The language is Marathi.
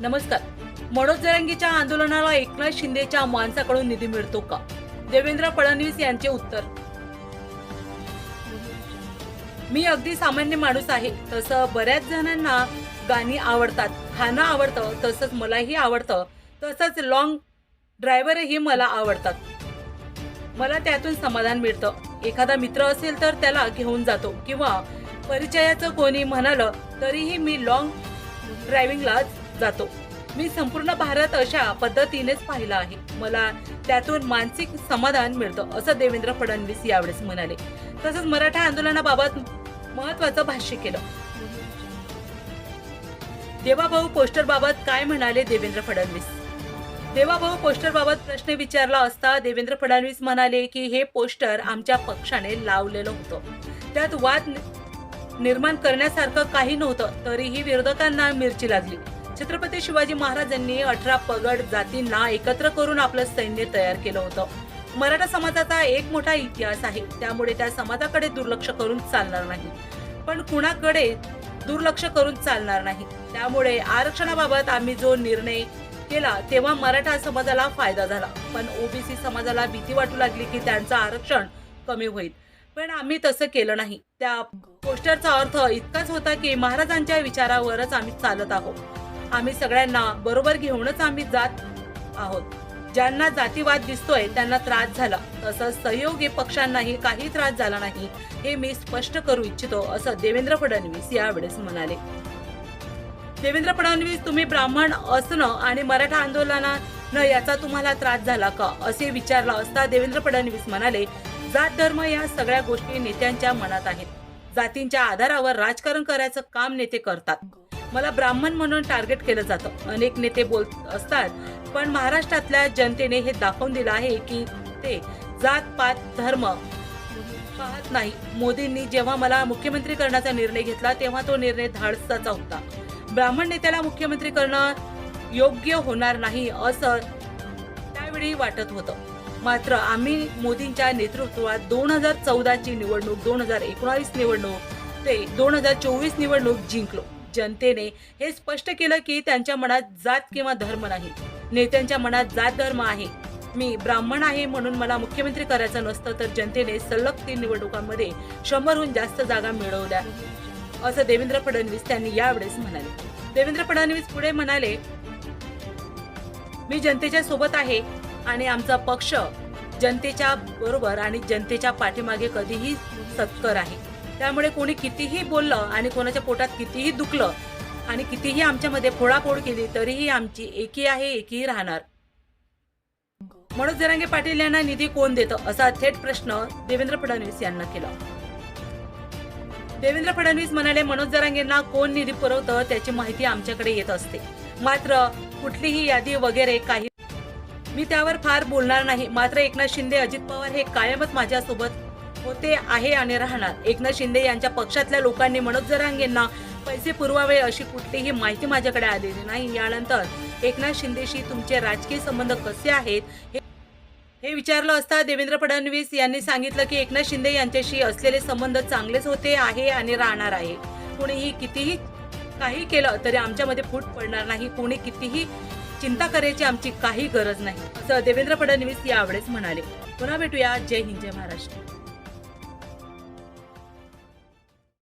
नमस्कार. मनोज जरांगीच्या आंदोलनाला एकनाथ शिंदेच्या माणसाकडून निधी मिळतो का? देवेंद्र फडणवीस यांचे उत्तर. मी अगदी सामान्य माणूस आहे तसं बऱ्याच जणांना गाणी आवडतात. खाणं आवडतं तसंच मलाही आवडतं तसंच लॉंग ड्रायव्हरही मला आवडतात. मला त्यातून समाधान मिळतं. एखादा मित्र असेल तर त्याला घेऊन जातो किंवा परिचयाचं कोणी म्हणालं तरीही मी लॉंग ड्रायव्हिंगला जातो. मी संपूर्ण भारत अशा पद्धतीनेच पाहिला आहे. मला त्यातून मानसिक समाधान मिळतं असं देवेंद्र फडणवीस यावेळेस म्हणाले. तसंच मराठा आंदोलनाबाबत महत्वाचं भाष्य केलं. देवाभाऊ पोस्टर बाबत काय म्हणाले देवेंद्र फडणवीस? देवाभाऊ पोस्टर बाबत प्रश्न विचारला असता देवेंद्र फडणवीस म्हणाले की हे पोस्टर आमच्या पक्षाने लावलेलं होतं. त्यात वाद निर्माण करण्यासारखं काही नव्हतं तरीही विरोधकांना मिरची लागली. छत्रपती शिवाजी महाराजांनी अठरा पगड जातींना एकत्र करून आपलं सैन्य तयार केलं होतं. मराठा समाजाचा एक मोठा इतिहास आहे त्यामुळे त्या समाजाकडे दुर्लक्ष करून चालणार नाही. पण कुणाकडे दुर्लक्ष करून चालणार नाही? त्यामुळे आरक्षणाबाबत आम्ही जो निर्णय केला तेव्हा मराठा समाजाला फायदा झाला. पण ओबीसी समाजाला भीती वाटू लागली की त्यांचं आरक्षण कमी होईल. पण आम्ही तसं केलं नाही. त्या पोस्टरचा अर्थ इतकाच होता की महाराजांच्या विचारावरच आम्ही चालत आहोत. आम्ही सगळ्यांना बरोबर घेऊनच आम्ही जात आहोत. ज्यांना जातीवाद दिसतोय त्यांना त्रास झाला. तसंच सहयोगी पक्षांनाही काही त्रास झाला नाही हे मी स्पष्ट करू इच्छितो असं देवेंद्र फडणवीस यावेळेस म्हणाले. देवेंद्र फडणवीस तुम्ही ब्राह्मण असणं आणि मराठा आंदोलनात न याचा तुम्हाला त्रास झाला का? असे विचारला असता देवेंद्र फडणवीस म्हणाले जात धर्म या सगळ्या गोष्टी नेत्यांच्या मनात आहेत. जातींच्या आधारावर राजकारण करायचं काम नेते करतात. मला ब्राह्मण म्हणून टार्गेट केलं जातं. अनेक नेते बोलत असतात पण महाराष्ट्रातल्या जनतेने हे दाखवून दिलं आहे की ते जात पात धर्म पाहत नाही. मोदींनी जेव्हा मला मुख्यमंत्री करण्याचा निर्णय घेतला तेव्हा तो निर्णय धाडसाचा होता. ब्राह्मण नेत्याला मुख्यमंत्री करणं योग्य होणार नाही असं त्यावेळी वाटत होतं. मात्र आम्ही मोदींच्या नेतृत्वात दोन हजार चौदाची निवडणूक दोन हजार एकोणावीस निवडणूक ते दोन हजार चोवीस निवडणूक जिंकलो. जनतेने हे स्पष्ट केलं की त्यांच्या मनात जात किंवा धर्म नाही. नेत्यांच्या मनात जात धर्म आहे. मी ब्राह्मण आहे म्हणून मला मुख्यमंत्री करायचं नसतं तर जनतेने सलग तीन निवडणुकांमध्ये शंभरहून जास्त जागा मिळवल्या. असं देवेंद्र फडणवीस त्यांनी यावेळेस म्हणाले. देवेंद्र फडणवीस पुढे म्हणाले मी जनतेच्या सोबत आहे आणि आमचा पक्ष जनतेच्या बरोबर आणि जनतेच्या पाठीमागे कधीही सत्कर आहे. त्यामुळे कोणी कितीही बोललं आणि कोणाच्या पोटात कितीही दुखलं आणि कितीही आमच्यामध्ये फोडाफोड केली तरीही आमची एकी आहे एकीही राहणार. मनोज जरांगे पाटील यांना निधी कोण देतं? असा थेट प्रश्न देवेंद्र फडणवीस यांना केला. देवेंद्र फडणवीस म्हणाले मनोज जरांगेंना कोण निधी पुरवतं? त्याची माहिती आमच्याकडे येत असते. मात्र कुठलीही यादी वगैरे काही मी त्यावर फार बोलणार नाही. मात्र एकनाथ शिंदे अजित पवार हे कायमच माझ्यासोबत होते आहे आणि राहणार. एकनाथ शिंदे यांच्या पक्षातल्या लोकांनी मनोज जरांगेंना पैसे पुरवावे अशी कुठलीही माहिती माझ्याकडे आलेली नाही. यानंतर एकनाथ शिंदेशी तुमचे राजकीय संबंध कसे आहेत हे- हे विचारलं असता देवेंद्र फडणवीस यांनी सांगितलं की एकनाथ शिंदे यांच्याशी असलेले संबंध चांगलेच होते आहे आणि राहणार आहे. कोणीही कितीही काही केलं तरी आमच्यामध्ये फूट पडणार नाही. कोणी कितीही चिंता करायची आमची काही गरज नाही. असं देवेंद्र फडणवीस यावेळेस म्हणाले. पुन्हा भेटूया. जय हिंद जय महाराष्ट्र.